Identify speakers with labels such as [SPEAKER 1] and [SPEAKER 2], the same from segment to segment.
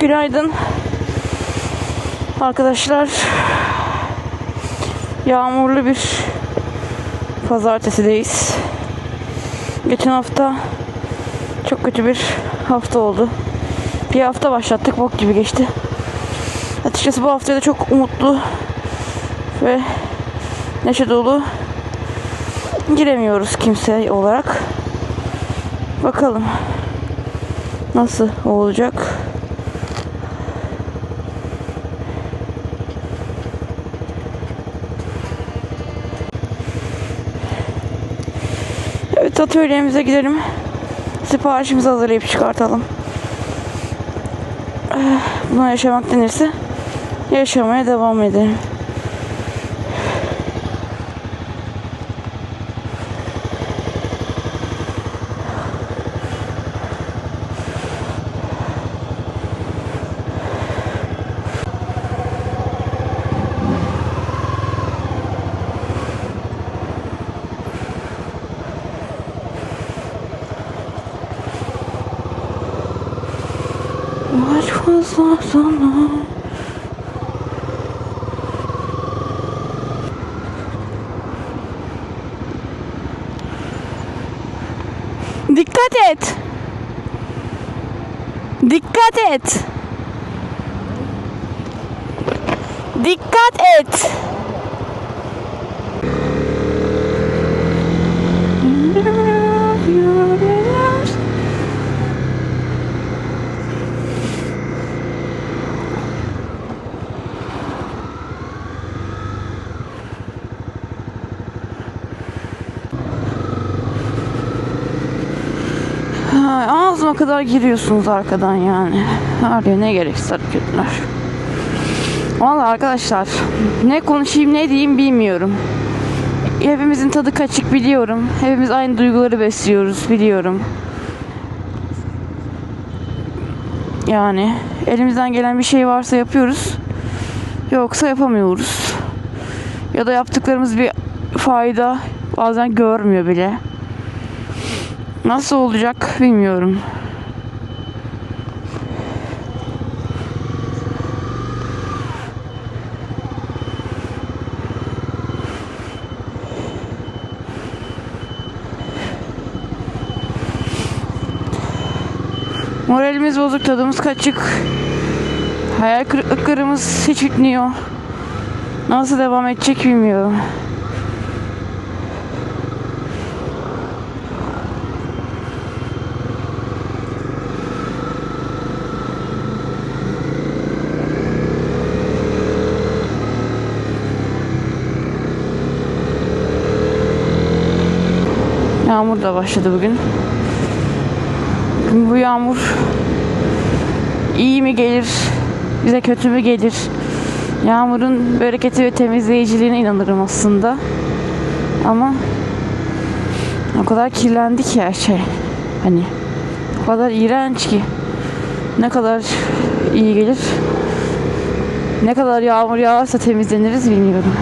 [SPEAKER 1] Günaydın. Arkadaşlar. Yağmurlu bir pazartesideyiz. Geçen hafta çok kötü bir hafta oldu. Bir hafta başlattık bok gibi geçti. Açıkçası bu haftaya da çok umutlu ve neşe dolu giremiyoruz kimse olarak. Bakalım nasıl olacak. Atölyemize gidelim. Siparişimizi hazırlayıp çıkartalım. Eh, Buna yaşamak denirse yaşamaya devam edelim. Var fazla sana Dikkat et. Dikkat et. Dikkat et. Ağzıma kadar giriyorsunuz arkadan yani. Arıyor ne gereksiz hareketler. Valla arkadaşlar ne konuşayım ne diyeyim bilmiyorum. Hepimizin tadı kaçık biliyorum. Hepimiz aynı duyguları besliyoruz biliyorum. Yani elimizden gelen bir şey varsa yapıyoruz. Yoksa yapamıyoruz. Ya da yaptıklarımız bir fayda bazen görmüyor bile. Nasıl olacak bilmiyorum. Moralimiz bozuk, tadımız kaçık. Hayal kırıklıklarımız hiç bitmiyor. Nasıl devam edecek bilmiyorum. Yağmur da başladı bugün. Bu yağmur iyi mi gelir, bize kötü mü gelir? Yağmurun bereketi ve temizleyiciliğine inanırım aslında. Ama o kadar kirlendi ki her şey. Hani o kadar iğrenç ki. Ne kadar iyi gelir. Ne kadar yağmur yağarsa temizleniriz bilmiyorum.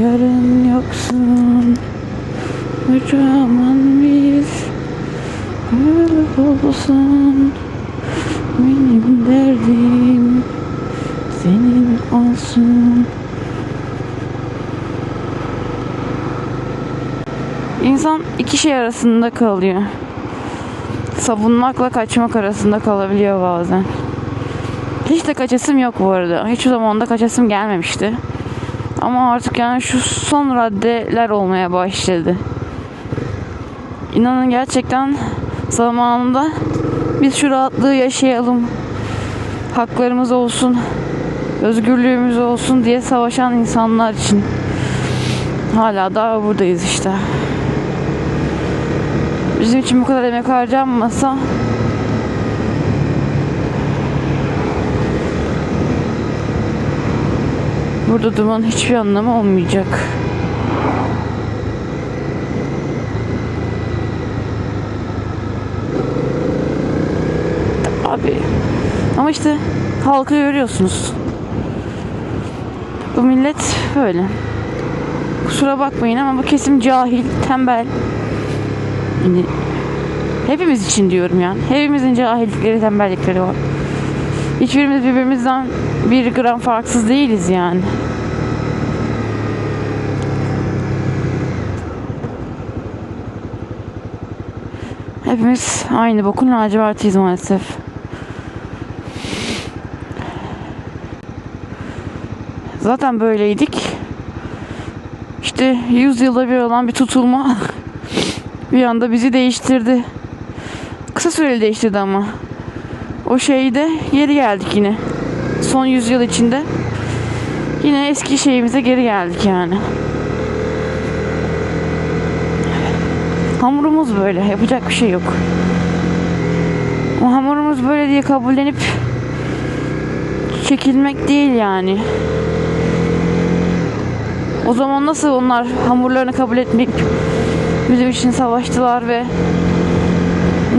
[SPEAKER 1] Yarın yoksun Kocaman bir Öyle olsun Benim derdim Senin olsun İnsan iki şey arasında kalıyor. Savunmakla kaçmak arasında kalabiliyor bazen. Hiç de kaçasım yok bu arada. Hiç zaman da kaçasım gelmemişti. Ama artık yani şu son raddeler olmaya başladı. İnanın gerçekten zamanında biz şu rahatlığı yaşayalım. Haklarımız olsun. Özgürlüğümüz olsun diye savaşan insanlar için hala daha buradayız işte. Bizim için bu kadar emek harcanmasa Burada duman hiçbir anlamı olmayacak. Abi ama işte halkı görüyorsunuz. Bu millet böyle. Kusura bakmayın ama bu kesim cahil, tembel. Yani hepimiz için diyorum yani. Hepimizin cahillikleri, tembellikleri var. Hiçbirimiz birbirimizden bir gram farksız değiliz yani. Hepimiz aynı bokun lacivertiyiz maalesef. Zaten böyleydik. İşte 100 yılda bir olan bir tutulma bir anda bizi değiştirdi. Kısa süreli değiştirdi ama. O şeyde geri geldik yine. Son yüzyıl içinde. Yine eski şeyimize geri geldik yani. Hamurumuz böyle. Yapacak bir şey yok. O hamurumuz böyle diye kabullenip çekilmek değil yani. O zaman nasıl onlar hamurlarını kabul etmeyip bizim için savaştılar ve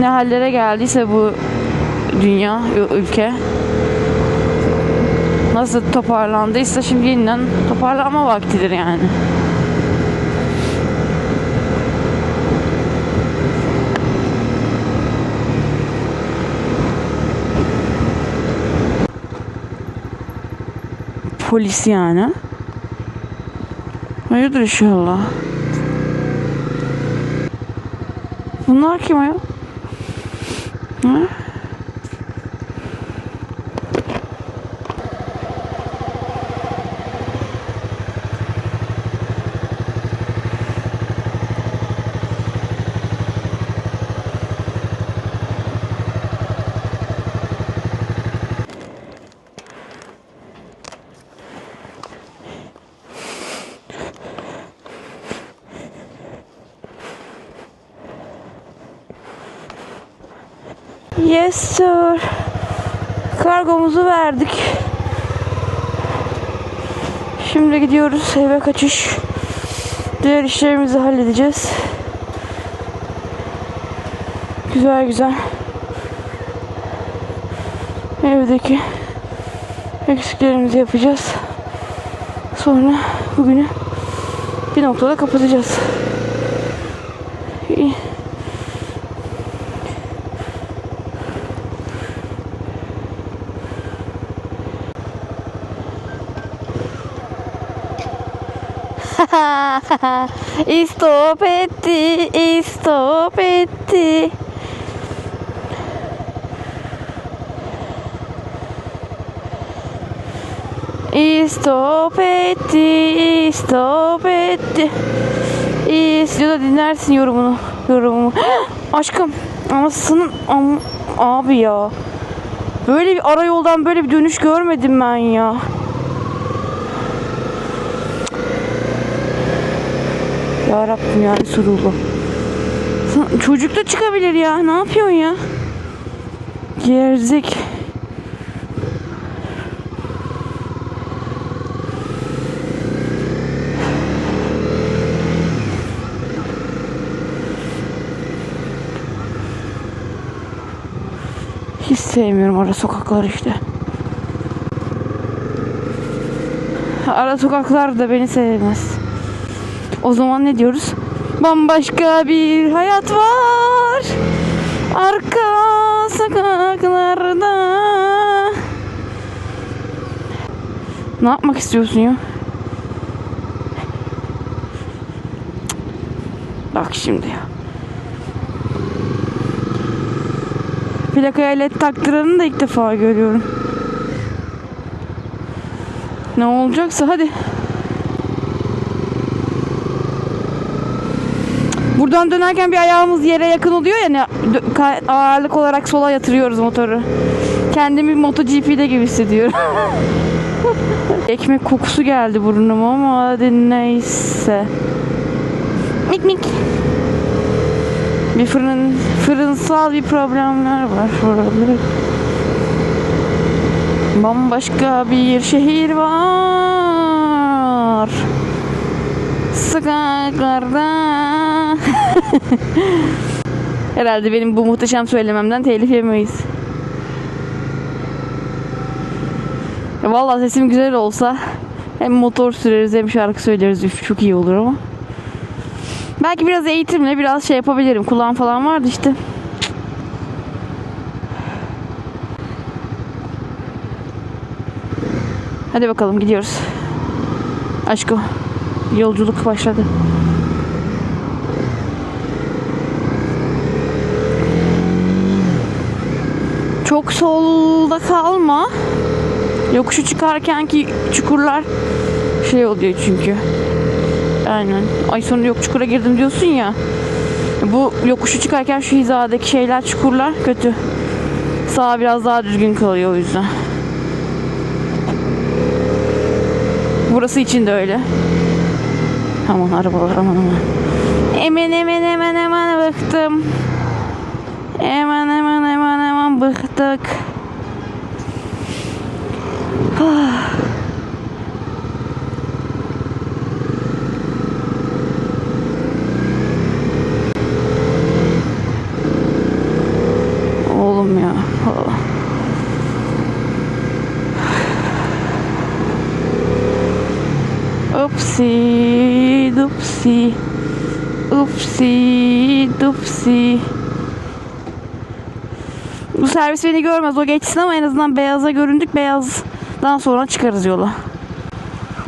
[SPEAKER 1] ne hallere geldiyse bu dünya, ülke nasıl toparlandıysa şimdi yeniden toparlanma vaktidir yani. Polis yani. Hayırdır inşallah. Bunlar kim ya? Ha? Kargomuzu verdik. Şimdi gidiyoruz eve kaçış. Diğer işlerimizi halledeceğiz. Güzel güzel. Evdeki eksiklerimizi yapacağız. Sonra bugünü bir noktada kapatacağız. İyi. İstop etti, istop etti. İstop etti, istop etti. İstiyor da dinlersin yorumunu, yorumumu. Aşkım, anasının am abi ya. Böyle bir ara yoldan böyle bir dönüş görmedim ben ya. Ya Rabbim ya Resulullah. Çocuk da çıkabilir ya. Ne yapıyorsun ya? Gerzek. Hiç sevmiyorum ara sokaklar işte. Ara sokaklar da beni sevmez. O zaman ne diyoruz? Bambaşka bir hayat var. Arka sokaklarda. Ne yapmak istiyorsun ya? Bak şimdi ya. Plakaya led taktıranı da ilk defa görüyorum. Ne olacaksa hadi. Buradan dönerken bir ayağımız yere yakın oluyor ya ne dö- ka- ağırlık olarak sola yatırıyoruz motoru. Kendimi MotoGP'de gibi hissediyorum. Ekmek kokusu geldi burnuma ama hadi neyse. Mik mik. Bir fırın fırınsal bir problemler var burada. Bambaşka bir şehir var. Sokaklarda. Herhalde benim bu muhteşem söylememden telif yemeyiz. Ya vallahi sesim güzel olsa hem motor süreriz hem şarkı söyleriz. Üf, çok iyi olur ama. Belki biraz eğitimle biraz şey yapabilirim. Kulağım falan vardı işte. Hadi bakalım gidiyoruz. Aşko. Yolculuk başladı. Çok solda kalma. Yokuşu çıkarken ki çukurlar şey oluyor çünkü. Aynen. Ay sonra yok çukura girdim diyorsun ya. Bu yokuşu çıkarken şu hizadaki şeyler çukurlar kötü. Sağ biraz daha düzgün kalıyor o yüzden. Burası için de öyle. Aman arabalar aman aman. Emen emen emen emen bıktım. Eman eman bıktık. Oğlum ya. Ah. Upsi dupsi. Servis beni görmez. O geçsin ama en azından beyaza göründük. Beyazdan sonra çıkarız yola.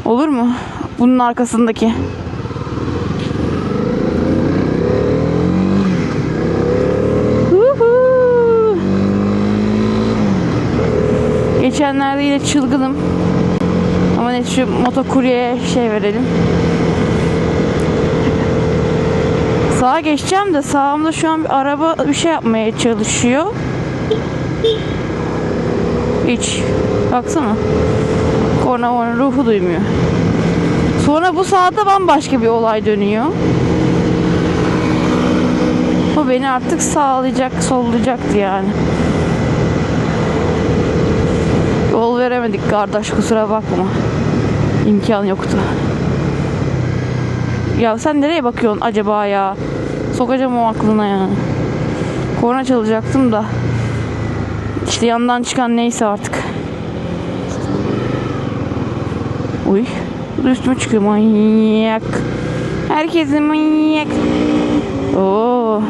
[SPEAKER 1] Olur mu? Bunun arkasındaki. Geçenlerde yine çılgınım. Ama neyse şu motokuryeye şey verelim. Sağa geçeceğim de sağımda şu an bir araba bir şey yapmaya çalışıyor. Hiç. Baksana. Korna morna ruhu duymuyor. Sonra bu sağda bambaşka bir olay dönüyor. Bu beni artık sağlayacak, sollayacaktı yani. Yol veremedik kardeş kusura bakma. İmkan yoktu. Ya sen nereye bakıyorsun acaba ya? Sokacağım o aklına ya. Korna çalacaktım da. İşte yandan çıkan neyse artık. Uy. Bu üstüme çıkıyor manyak. Herkesin manyak. Oo.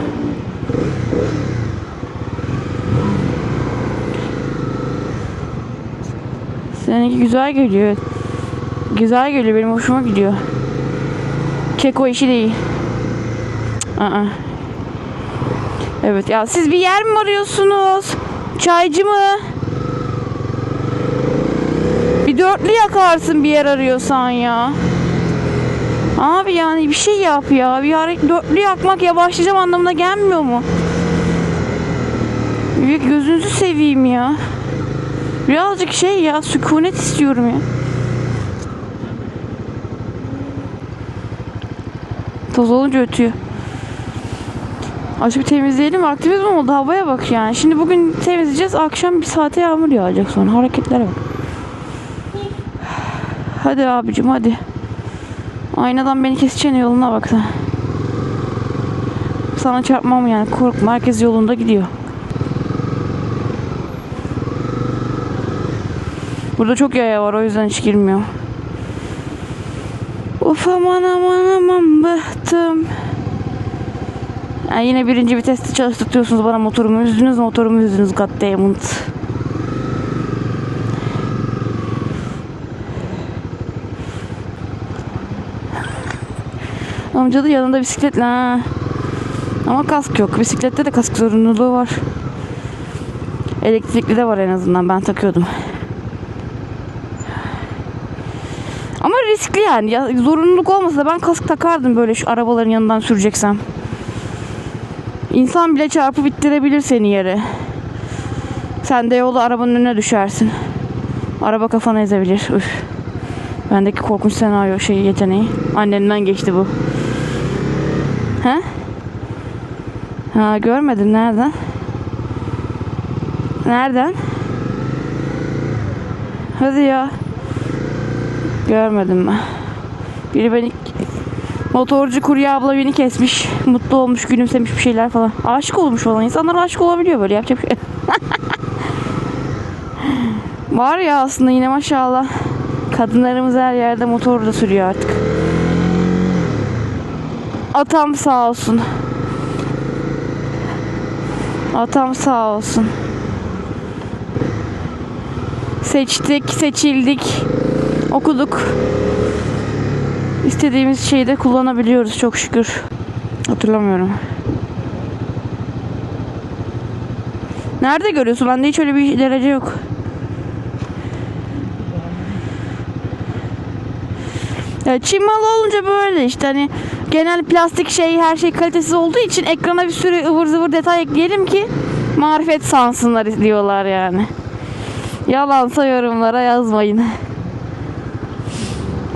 [SPEAKER 1] Seninki güzel geliyor. Güzel geliyor benim hoşuma gidiyor. Keko işi değil. Aa. Evet ya siz bir yer mi arıyorsunuz? Çaycı mı? Bir dörtlü yakarsın bir yer arıyorsan ya. Abi yani bir şey yap ya. Bir hareket dörtlü yakmak yavaşlayacağım anlamına gelmiyor mu? Bir gözünüzü seveyim ya. Birazcık şey ya sükunet istiyorum ya. Toz olunca ötüyor. Açık temizleyelim. Vaktimiz mi oldu? Havaya bak yani. Şimdi bugün temizleyeceğiz. Akşam bir saate yağmur yağacak sonra. Hareketlere bak. Hadi abicim hadi. Aynadan beni keseceğin yoluna bak sen. Sana çarpmam yani. Korkma. Herkes yolunda gidiyor. Burada çok yaya var. O yüzden hiç girmiyor. Of aman aman aman bıktım. Yani yine birinci viteste çalıştırıyorsunuz bana motorumu üzdünüz motorumu üzdünüz goddammit. Amca da yanında bisikletle ha. Ama kask yok. Bisiklette de kask zorunluluğu var. Elektrikli de var en azından. Ben takıyordum. Ama riskli yani. Ya, zorunluluk olmasa da ben kask takardım böyle şu arabaların yanından süreceksem. İnsan bile çarpıp ittirebilir seni yere. Sen de yolda arabanın önüne düşersin. Araba kafanı ezebilir. Üf. Bendeki korkunç senaryo şeyi yeteneği. Annemden geçti bu. He? Ha görmedin nereden? Nereden? Hadi ya. Görmedim ben. Biri beni motorcu kurye abla beni kesmiş. Mutlu olmuş, gülümsemiş bir şeyler falan. Aşık olmuş falan. İnsanlar aşık olabiliyor böyle yapacak bir şey. Var ya aslında yine maşallah. Kadınlarımız her yerde motor da sürüyor artık. Atam sağ olsun. Atam sağ olsun. Seçtik, seçildik, okuduk. İstediğimiz şeyi de kullanabiliyoruz çok şükür. Hatırlamıyorum. Nerede görüyorsun? Bende hiç öyle bir derece yok. Ya Çin malı olunca böyle işte hani genel plastik şey her şey kalitesiz olduğu için ekrana bir sürü ıvır zıvır detay ekleyelim ki marifet sansınlar diyorlar yani. Yalansa yorumlara yazmayın.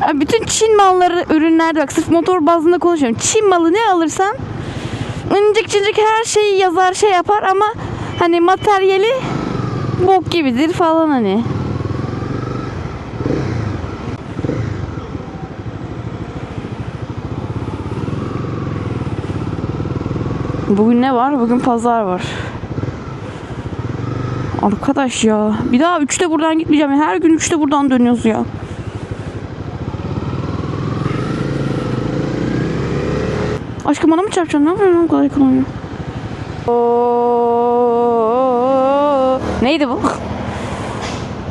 [SPEAKER 1] Ya Bütün Çin malları ürünlerde bak sırf motor bazında konuşuyorum. Çin malı ne alırsan incik cincik her şeyi yazar şey yapar ama hani materyali bok gibidir falan hani. Bugün ne var? Bugün pazar var. Arkadaş ya. Bir daha 3'te buradan gitmeyeceğim. Her gün 3'te buradan dönüyoruz ya. Aşkım bana mı çarpacaksın? Ne yapıyorsun? O kadar. Neydi bu?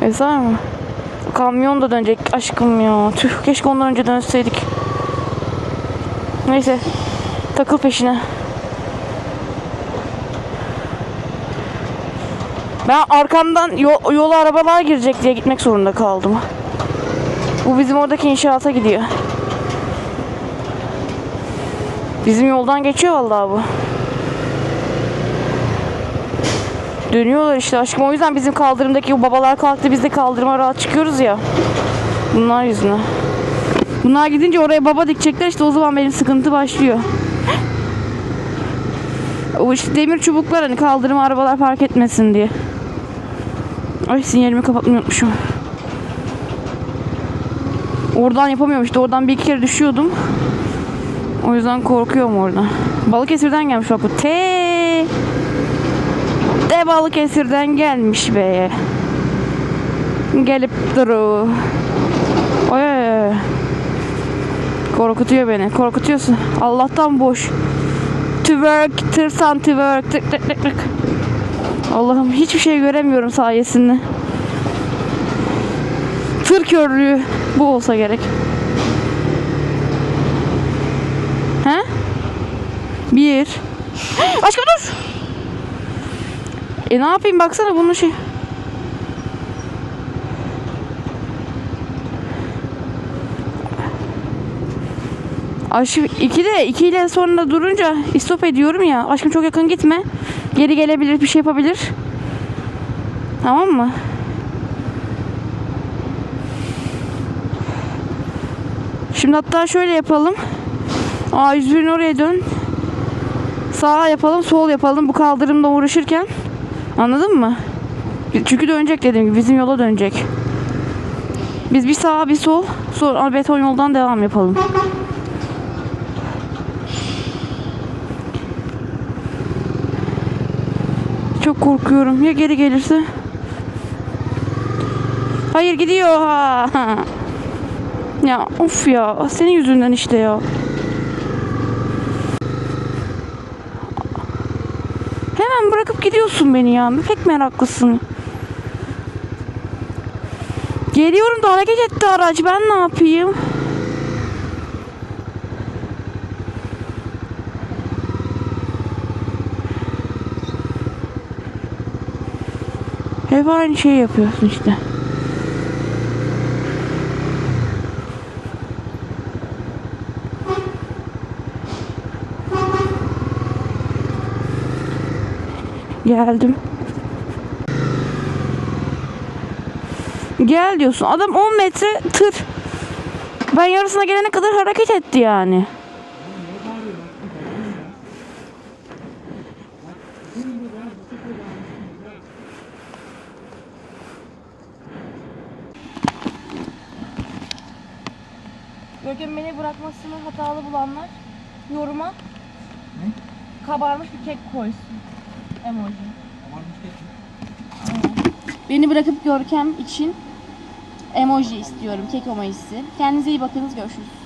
[SPEAKER 1] Eser mi? Kamyon da dönecek aşkım ya. Tüh keşke ondan önce dönseydik. Neyse. Takıl peşine. Ben arkamdan yol, yola arabalar girecek diye gitmek zorunda kaldım. Bu bizim oradaki inşaata gidiyor. Bizim yoldan geçiyor vallahi bu. Dönüyorlar işte aşkım o yüzden bizim kaldırımdaki babalar kalktı biz de kaldırıma rahat çıkıyoruz ya. Bunlar yüzünden. Bunlar gidince oraya baba dikecekler işte o zaman benim sıkıntı başlıyor. O işte demir çubuklar hani kaldırıma arabalar park etmesin diye. Ay sinyalimi kapatmayı unutmuşum. Oradan yapamıyorum işte. Oradan bir iki kere düşüyordum. O yüzden korkuyorum oradan. Balıkesir'den gelmiş bak bu. T. De Balıkesir'den gelmiş be. Gelip duru. Oy. Korkutuyor beni. Korkutuyorsun. Allah'tan boş. Twerk, tırsan twerk, tık tık tık tık. Allah'ım hiçbir şey göremiyorum sayesinde. Tır körlüğü bu olsa gerek. Bir. Aşkım dur. E ne yapayım baksana bunun şey. Aşkım iki de iki ile sonra durunca istop ediyorum ya. Aşkım çok yakın gitme. Geri gelebilir bir şey yapabilir. Tamam mı? Şimdi hatta şöyle yapalım. A101'in oraya dön. Sağa yapalım, sol yapalım. Bu kaldırımda uğraşırken. Anladın mı? Çünkü dönecek dediğim gibi. Bizim yola dönecek. Biz bir sağa bir sol. Sonra beton yoldan devam yapalım. Çok korkuyorum. Ya geri gelirse? Hayır gidiyor. Ha. Ya of ya. Senin yüzünden işte ya. Hemen bırakıp gidiyorsun beni ya. Pek meraklısın. Geliyorum da hareket etti araç. Ben ne yapayım? Hep aynı şey yapıyorsun işte. Geldim. Gel diyorsun. Adam 10 metre tır. Ben yarısına gelene kadar hareket etti yani.
[SPEAKER 2] Görkem beni bırakmasını hatalı bulanlar yoruma
[SPEAKER 3] Ne?
[SPEAKER 2] kabarmış bir kek koysun. Emoji.
[SPEAKER 1] Beni bırakıp Görkem için emoji istiyorum. Kek emojisi. Kendinize iyi bakınız. Görüşürüz.